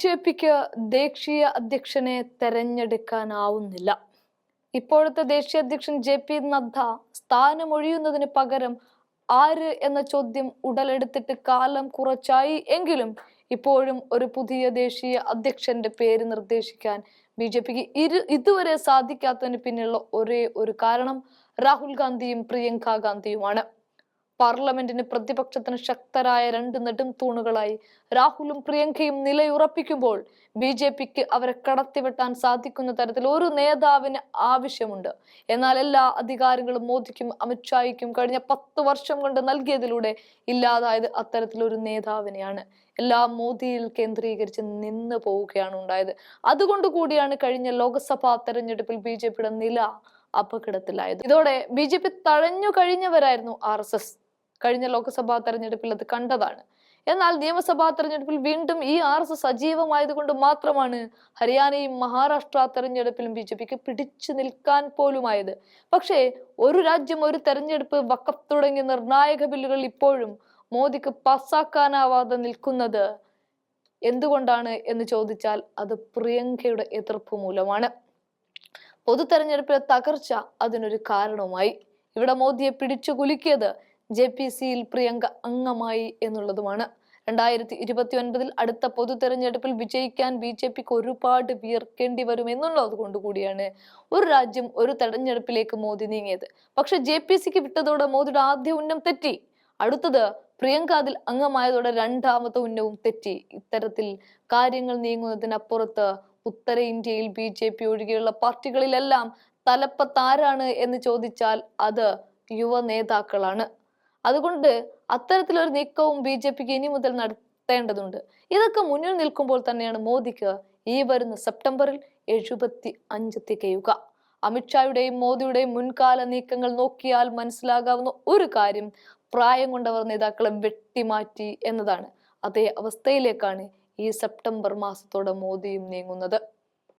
J പിക്ക് ദേശീയ അധ്യക്ഷനെ തെരഞ്ഞെടുക്കാനാവുന്നില്ല. ഇപ്പോഴത്തെ ദേശീയ അധ്യക്ഷൻ ജെ പി നദ്ദ സ്ഥാനമൊഴിയുന്നതിന് പകരം ആര് എന്ന ചോദ്യം ഉടലെടുത്തിട്ട് കാലം കുറച്ചായി എങ്കിലും ഇപ്പോഴും ഒരു പുതിയ ദേശീയ അധ്യക്ഷന്റെ പേര് നിർദ്ദേശിക്കാൻ ബി ജെ പിക്ക് ഇരു ഇതുവരെ സാധിക്കാത്തതിന് പിന്നിലുള്ള ഒരേ ഒരു കാരണം രാഹുൽ ഗാന്ധിയും പ്രിയങ്ക ഗാന്ധിയുമാണ്. പാർലമെന്റിന് പ്രതിപക്ഷത്തിന് ശക്തരായ രണ്ട് നെടും തൂണുകളായി രാഹുലും പ്രിയങ്കയും നിലയുറപ്പിക്കുമ്പോൾ ബി ജെ പിക്ക് അവരെ കടത്തിവെട്ടാൻ സാധിക്കുന്ന തരത്തിൽ ഒരു നേതാവിന് ആവശ്യമുണ്ട്. എന്നാൽ എല്ലാ അധികാരങ്ങളും മോദിക്കും അമിത്ഷായ്ക്കും കഴിഞ്ഞ പത്ത് വർഷം കൊണ്ട് നൽകിയതിലൂടെ ഇല്ലാതായത് അത്തരത്തിലൊരു നേതാവിനെയാണ്. എല്ലാം മോദിയിൽ കേന്ദ്രീകരിച്ച് നിന്ന് പോവുകയാണ് ഉണ്ടായത്. അതുകൊണ്ട് കൂടിയാണ് കഴിഞ്ഞ ലോക്സഭാ തെരഞ്ഞെടുപ്പിൽ ബി ജെ പിയുടെ നില അപകടത്തിലായത്. ഇതോടെ ബി ജെ പി തഴഞ്ഞു കഴിഞ്ഞവരായിരുന്നു ആർ എസ് എസ്. കഴിഞ്ഞ ലോക്സഭാ തെരഞ്ഞെടുപ്പിൽ അത് കണ്ടതാണ്. എന്നാൽ നിയമസഭാ തെരഞ്ഞെടുപ്പിൽ വീണ്ടും ഈ ആർ എസ് സജീവമായതുകൊണ്ട് മാത്രമാണ് ഹരിയാനയും മഹാരാഷ്ട്ര തെരഞ്ഞെടുപ്പിലും ബി ജെ പിക്ക് പിടിച്ചു നിൽക്കാൻ പോലുമായത്. പക്ഷേ ഒരു രാജ്യം ഒരു തെരഞ്ഞെടുപ്പ് വക്കഫ് തുടങ്ങിയ നിർണായക ബില്ലുകൾ ഇപ്പോഴും മോദിക്ക് പാസ്സാക്കാനാവാതെ നിൽക്കുന്നത് എന്തുകൊണ്ടാണ് എന്ന് ചോദിച്ചാൽ അത് പ്രിയങ്കയുടെ എതിർപ്പ് മൂലമാണ്. പൊതു തെരഞ്ഞെടുപ്പിലെ തകർച്ച അതിനൊരു കാരണമായി ഇവിടെ മോദിയെ പിടിച്ചു കുലുക്കിയത് ജെ പി സിയിൽ പ്രിയങ്ക അംഗമായി എന്നുള്ളതുമാണ്. രണ്ടായിരത്തി ഇരുപത്തി ഒൻപതിൽ അടുത്ത പൊതു തെരഞ്ഞെടുപ്പിൽ വിജയിക്കാൻ ബി ജെ പിക്ക് ഒരുപാട് വിയർക്കേണ്ടി വരും എന്നുള്ളത് കൊണ്ടുകൂടിയാണ് ഒരു രാജ്യം ഒരു തെരഞ്ഞെടുപ്പിലേക്ക് മോദി നീങ്ങിയത്. പക്ഷെ ജെ പി സിക്ക് വിട്ടതോടെ മോദിയുടെ ആദ്യ ഉന്നം തെറ്റി. അടുത്തത് പ്രിയങ്ക അതിൽ അംഗമായതോടെ രണ്ടാമത്തെ ഉന്നവും തെറ്റി. ഇത്തരത്തിൽ കാര്യങ്ങൾ നീങ്ങുന്നതിനപ്പുറത്ത് ഉത്തര ഇന്ത്യയിൽ ബി ജെ പി ഒഴികെയുള്ള പാർട്ടികളിലെല്ലാം തലപ്പത്താരാണ് എന്ന് ചോദിച്ചാൽ അത് യുവ നേതാക്കളാണ് അതുകൊണ്ട് അത്തരത്തിലൊരു നീക്കവും ബി ജെ പിക്ക് ഇനി മുതൽ നടത്തേണ്ടതുണ്ട്. ഇതൊക്കെ മുന്നിൽ നിൽക്കുമ്പോൾ തന്നെയാണ് മോദിക്ക് ഈ വരുന്ന സെപ്റ്റംബറിൽ എഴുപത്തി അഞ്ച് തികയുക അമിത്ഷായുടെയും മോദിയുടെയും മുൻകാല നീക്കങ്ങൾ നോക്കിയാൽ മനസ്സിലാകാവുന്ന ഒരു കാര്യം പ്രായം കൊണ്ടവർ നേതാക്കളെ വെട്ടിമാറ്റി എന്നതാണ്. അതേ അവസ്ഥയിലേക്കാണ് ഈ സെപ്റ്റംബർ മാസത്തോടെ മോദിയും നീങ്ങുന്നത്.